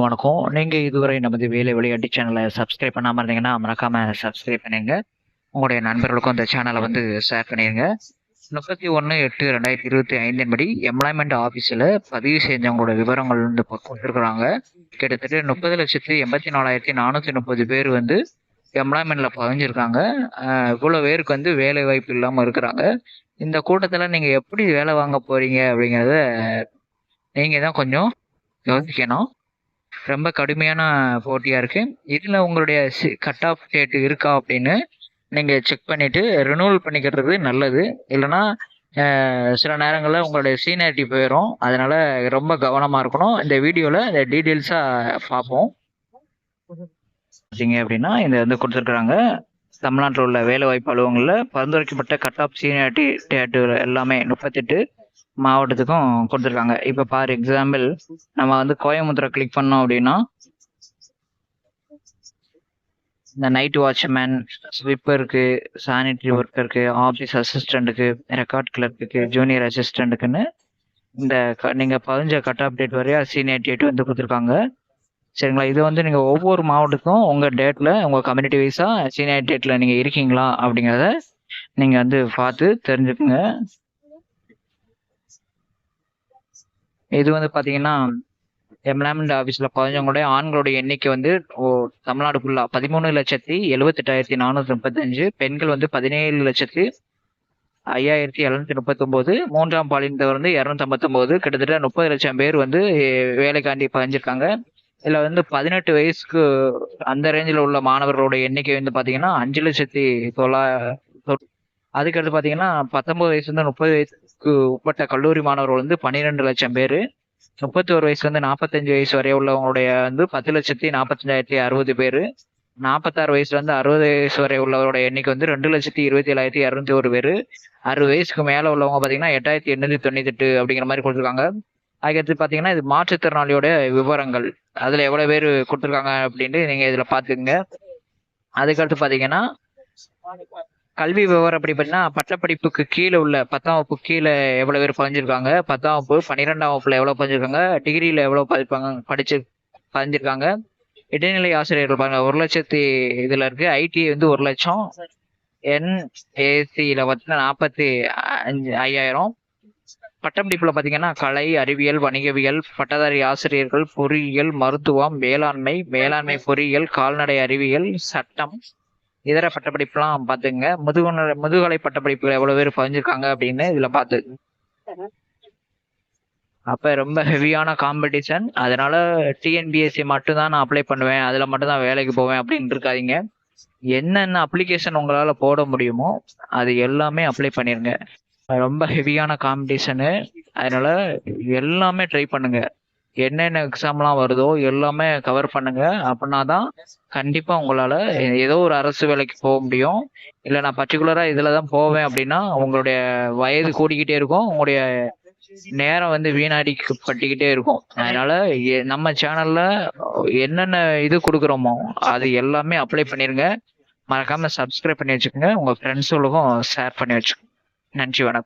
அனைவருக்கும் வணக்கம். நீங்கள் இதுவரை நமது வேலை விளையாட்டு சேனலை சப்ஸ்கிரைப் பண்ணாமல் இருந்தீங்கன்னா மறக்காமல் சப்ஸ்கிரைப் பண்ணுங்க உங்களுடைய நண்பர்களுக்கும் இந்த சேனலை வந்து ஷேர் பண்ணிடுங்க முப்பத்தி ஒன்று எட்டு ரெண்டாயிரத்தி இருபத்தி ஐந்தின் படி எம்ப்ளாய்மெண்ட் ஆஃபீஸில் பதிவு செஞ்சவங்களோட விவரங்கள் வந்து கொடுத்துருக்குறாங்க. கிட்டத்தட்ட முப்பது லட்சத்து எண்பத்தி நாலாயிரத்தி நானூற்றி முப்பது பேர் வந்து எம்ப்ளாய்மெண்ட்டில் பதிஞ்சிருக்காங்க. இவ்வளோ பேருக்கு வந்து வேலை வாய்ப்பு இல்லாமல் இருக்கிறாங்க. இந்த கூட்டத்தில் நீங்கள் எப்படி வேலை வாங்க போகிறீங்க அப்படிங்கிறத நீங்கள் தான் கொஞ்சம் யோசிக்கணும். ரொம்ப கடுமையான போட்டியாக இருக்குது இதில் உங்களுடைய கட் ஆஃப் டேட் இருக்கா அப்படின்னு நீங்கள் செக் பண்ணிவிட்டு ரினூவல் பண்ணிக்கிறது நல்லது. இல்லைன்னா சில நேரங்களில் உங்களுடைய சீனியாரிட்டி போயிடும் அதனால் ரொம்ப கவனமாக இருக்கணும். இந்த வீடியோவில் இந்த டீட்டெயில்ஸாக பார்ப்போம். பார்த்தீங்க அப்படின்னா இந்த வந்து கொடுத்துருக்குறாங்க தமிழ்நாட்டில் உள்ள வேலைவாய்ப்பு அலுவலகங்களில் பரிந்துரைக்கப்பட்ட கட் ஆஃப் சீனியாரிட்டி டேட்டு எல்லாமே முப்பத்தெட்டு மாவட்டத்துக்கும் கொடுத்துருக்காங்க. இப்போ ஃபார் எக்ஸாம்பிள் நம்ம வந்து கோயம்புத்தூரை கிளிக் பண்ணோம் அப்படின்னா இந்த நைட் வாட்ச்மேன் ஸ்வீப்பருக்கு சானிட்டரி ஒர்க்கருக்கு ஆஃபீஸ் அசிஸ்டண்ட்டுக்கு ரெக்கார்ட் கிளர்க்குக்கு ஜூனியர் அசிஸ்டண்ட்டுக்குன்னு இந்த க- பதிஞ்ச கட் ஆஃப் டேட் வரையா சீனியர் டேட் வந்து கொடுத்துருக்காங்க. சரிங்களா? இது வந்து நீங்கள் ஒவ்வொரு மாவட்டத்துக்கும் உங்கள் டேட்டில் உங்கள் கம்யூனிட்டி வைஸாக சீனியர் டேட்டில் நீங்கள் இருக்கீங்களா அப்படிங்கிறத நீங்கள் வந்து பார்த்து தெரிஞ்சுக்குங்க. இது வந்து பார்த்தீங்கன்னா எம்ப்ளாய்மெண்ட் ஆஃபீஸில் பதினவங்களுடைய ஆண்களுடைய எண்ணிக்கை வந்து ஓ தமிழ்நாடு ஃபுல்லாக பதிமூணு லட்சத்தி எழுபத்தெட்டாயிரத்தி நானூற்றி முப்பத்தஞ்சு பெண்கள் வந்து பதினேழு லட்சத்தி ஐயாயிரத்தி எழுநூத்தி முப்பத்தொம்போது மூன்றாம் பாலினத்தவர் வந்து இரநூத்தம்பத்தொம்போது கிட்டத்தட்ட முப்பது லட்சம் பேர் வந்து வேலைக்காண்டி பதிஞ்சிருக்காங்க. இதில் வந்து பதினெட்டு வயசுக்கு அந்த ரேஞ்சில் உள்ள மாணவர்களோட எண்ணிக்கை வந்து பார்த்தீங்கன்னா அஞ்சு லட்சத்தி தொள்ளா தொ- அதுக்கடுத்து பார்த்தீங்கன்னா பத்தொம்பது வயசுலேருந்து முப்பது வயசுக்கு உட்பட்ட கல்லூரி மாணவர்கள் வந்து பன்னிரெண்டு லட்சம் பேர் முப்பத்தி ஒரு வயசுல இருந்து நாற்பத்தஞ்சு வயசு வரை உள்ளவங்களுடைய வந்து பத்து லட்சத்தி நாற்பத்தஞ்சாயிரத்தி அறுபது பேர் நாற்பத்தாறு வயசுல இருந்து அறுபது வயசு வரை உள்ளவரோட எண்ணிக்கை வந்து ரெண்டு லட்சத்தி இருபத்தி ஏழாயிரத்தி இரநூத்தி ஒரு பேர். அறுபது வயசுக்கு மேலே உள்ளவங்க பார்த்தீங்கன்னா எட்டாயிரத்தி எண்ணூற்றி தொண்ணூத்தி எட்டு அப்படிங்கிற மாதிரி கொடுத்துருக்காங்க. அதுக்கடுத்து பார்த்தீங்கன்னா இது மாற்றுத்திறனாளியோட விவரங்கள். அதில் எவ்வளோ பேர் கொடுத்துருக்காங்க அப்படின்ட்டு நீங்கள் இதில் பார்த்துக்குங்க அதுக்கடுத்து பார்த்தீங்கன்னா கல்வி விவரம் அப்படி பார்த்தீங்கன்னா பட்டப்படிப்புக்கு கீழே உள்ள பத்தாம் வகுப்பு கீழே எவ்வளோ பேர் பதிஞ்சிருக்காங்க? பத்தாம் வகுப்பு பன்னிரெண்டாம் வகுப்பில் எவ்வளோ பதிஞ்சிருக்காங்க? டிகிரியில் எவ்வளோ பதிப்பாங்க படிச்சு பதிஞ்சிருக்காங்க? இடைநிலை ஆசிரியர்கள் பாருங்க ஒரு லட்சத்தி இதில் இருக்கு. ஐடி வந்து ஒரு லட்சம். என்ஏசியில் பார்த்தீங்கன்னா நாற்பத்தி அஞ்சு ஐயாயிரம். பட்டப்படிப்பில் பார்த்தீங்கன்னா கலை அறிவியல் வணிகவியல் பட்டதாரி ஆசிரியர்கள் பொறியியல் மருத்துவம் வேளாண்மை வேளாண்மை பொறியியல் கால்நடை அறிவியல் சட்டம் இதர பட்டப்படிப்புலாம் பார்த்துங்க முதுகுன முதுகலை பட்டப்படிப்புகள் எவ்வளோ பேர் பதிஞ்சிருக்காங்க அப்படின்னு இதில் பார்த்து. அப்போ ரொம்ப ஹெவியான காம்படிஷன் அதனால டிஎன்பிஎஸ்சி மட்டும்தான் நான் அப்ளை பண்ணுவேன். அதில் மட்டும்தான் வேலைக்கு போவேன் அப்படின்னு இருக்காதிங்க. என்னென்ன அப்ளிகேஷன் உங்களால் போட முடியுமோ அது எல்லாமே அப்ளை பண்ணிடுங்க ரொம்ப ஹெவியான காம்படிஷனு அதனால எல்லாமே ட்ரை பண்ணுங்கள் என்னென்ன எக்ஸாம்லாம் வருதோ எல்லாமே கவர் பண்ணுங்க. அப்படின்னா தான் கண்டிப்பாக உங்களால் ஏதோ ஒரு அரசு வேலைக்கு போக முடியும். இல்லை நான் பர்டிகுலராக இதில் தான் போவேன் அப்படின்னா உங்களுடைய வயது கூடிக்கிட்டே இருக்கும். உங்களுடைய நேரம் வந்து வீணாடி பட்டுக்கிட்டே இருக்கும். அதனால எ- நம்ம சேனல்ல என்னென்ன இது கொடுக்குறோமோ அது எல்லாமே அப்ளை பண்ணிருங்க. மறக்காம சப்ஸ்கிரைப் பண்ணி வச்சுக்கோங்க. உங்க ஃப்ரெண்ட்ஸுகளுக்கும் ஷேர் பண்ணி வச்சுக்கோங்க. நன்றி வணக்கம்.